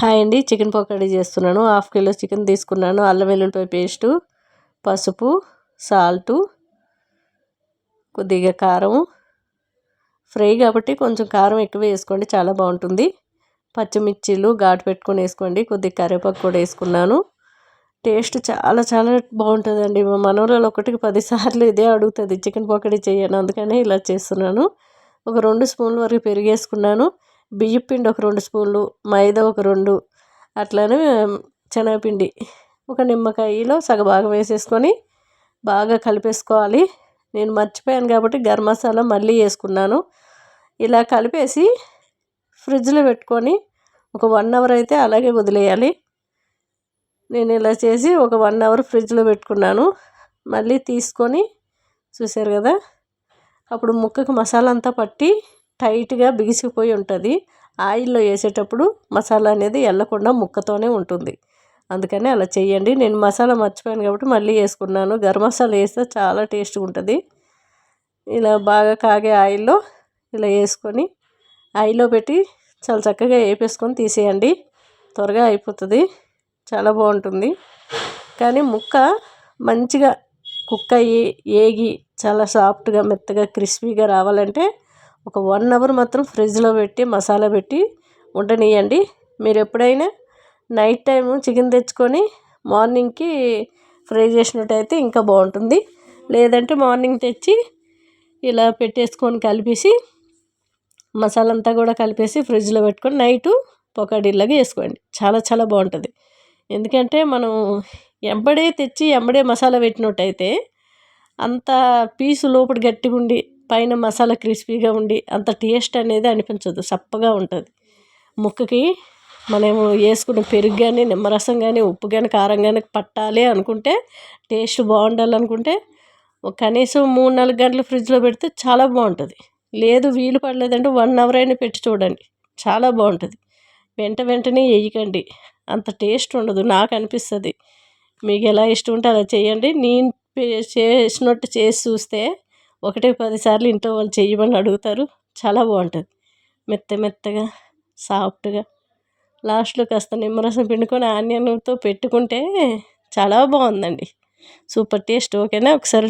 Hi అండి. Chicken pakodi చేస్తున్నాను. Half kilo chicken తీసుకున్నాను. అల్లం వెల్లుల్లిపాయ పేస్టు పసుపు సాల్టు కొద్దిగా కారం. ఫ్రై కాబట్టి కొంచెం కారం ఎక్కువ వేసుకోండి. చాలా బాగుంటుంది. పచ్చిమిర్చీలు ఘాటు పెట్టుకొని వేసుకోండి. కొద్దిగా కరివేపాకు కూడా వేసుకున్నాను. టేస్ట్ చాలా చాలా బాగుంటుందండి. మా మనవరాలు ఒకటికి పదిసార్లు ఇదే అడుగుతుంది చికెన్ పకోడీ చేయను అందుకనే ఇలా చేస్తున్నాను. ఒక రెండు స్పూన్ల వరకు పెరిగేసుకున్నాను బియ్యం పిండి ఒక రెండు స్పూన్లు మైదా ఒక రెండు అట్లానే శనగపిండి ఒక నిమ్మకాయలో సగభాగం వేసేసుకొని బాగా కలిపేసుకోవాలి. నేను మర్చిపోయాను కాబట్టి గరం మసాలా మళ్ళీ వేసుకున్నాను. ఇలా కలిపేసి ఫ్రిడ్జ్లో పెట్టుకొని ఒక వన్ అవర్ అయితే అలాగే వదిలేయాలి. నేను ఇలా చేసి ఒక వన్ అవర్ ఫ్రిడ్జ్లో పెట్టుకున్నాను. మళ్ళీ తీసుకొని చూసారు కదా అప్పుడు ముక్కకు మసాలా అంతా పట్టి టైట్గా బిగిసిపోయి ఉంటుంది. ఆయిల్లో వేసేటప్పుడు మసాలా అనేది వెళ్ళకుండా ముక్కతోనే ఉంటుంది. అందుకని అలా చేయండి నేను మసాలా మర్చిపోయాను కాబట్టి మళ్ళీ వేసుకున్నాను. గరం మసాలా వేస్తే చాలా టేస్ట్గా ఉంటుంది. ఇలా బాగా కాగే ఆయిల్లో ఇలా వేసుకొని ఆయిల్లో పెట్టి చాలా చక్కగా వేపేసుకొని తీసేయండి. త్వరగా అయిపోతుంది. చాలా బాగుంటుంది. కానీ ముక్క మంచిగా కుక్ అయ్యి ఏగి చాలా సాఫ్ట్గా మెత్తగా క్రిస్పీగా రావాలంటే ఒక వన్ అవర్ మాత్రం ఫ్రిడ్జ్లో పెట్టి మసాలా పెట్టి ఉండనియండి మీరు ఎప్పుడైనా నైట్ టైం చికెన్ తెచ్చుకొని మార్నింగ్కి ఫ్రై చేసినట్టయితే ఇంకా బాగుంటుంది. లేదంటే మార్నింగ్ తెచ్చి ఇలా పెట్టేసుకొని కలిపేసి మసాలా అంతా కూడా కలిపేసి ఫ్రిడ్జ్లో పెట్టుకొని నైటు పొకాడీలాగా వేసుకోండి చాలా చాలా బాగుంటుంది. ఎందుకంటే మనం ఎంబడే తెచ్చి ఎంబడే మసాలా పెట్టినట్టయితే అంత పీసు లోపల గట్టిగా ఉండి పైన మసాలా క్రిస్పీగా ఉండి అంత టేస్ట్ అనేది అనిపించదు సప్పగా ఉంటుంది. ముక్కకి మనము వేసుకున్న పెరుగు కానీ నిమ్మరసం కానీ ఉప్పు కానీ కారం కానీ పట్టాలి అనుకుంటే టేస్ట్ బాగుండాలనుకుంటే కనీసం మూడు నాలుగు గంటలు ఫ్రిడ్జ్లో పెడితే చాలా బాగుంటుంది. లేదు వీలు పడలేదంటే వన్ అవర్ అయినా పెట్టి చూడండి చాలా బాగుంటుంది. వెంట వెంటనే వేయకండి అంత టేస్ట్ ఉండదు నాకు అనిపిస్తుంది. మీకు ఎలా ఇష్టం ఉంటే అలా చేయండి. నేను చేసినట్టు చేసి చూస్తే ఒకటే పదిసార్లు ఇంట్లో వాళ్ళు చేయమని అడుగుతారు చాలా బాగుంటుంది. మెత్త మెత్తగా సాఫ్ట్గా. లాస్ట్లో కాస్త నిమ్మరసం పిండుకొని ఆనియన్తో పెట్టుకుంటే చాలా బాగుందండి. సూపర్ టేస్ట్ ఓకేనా? ఒకసారి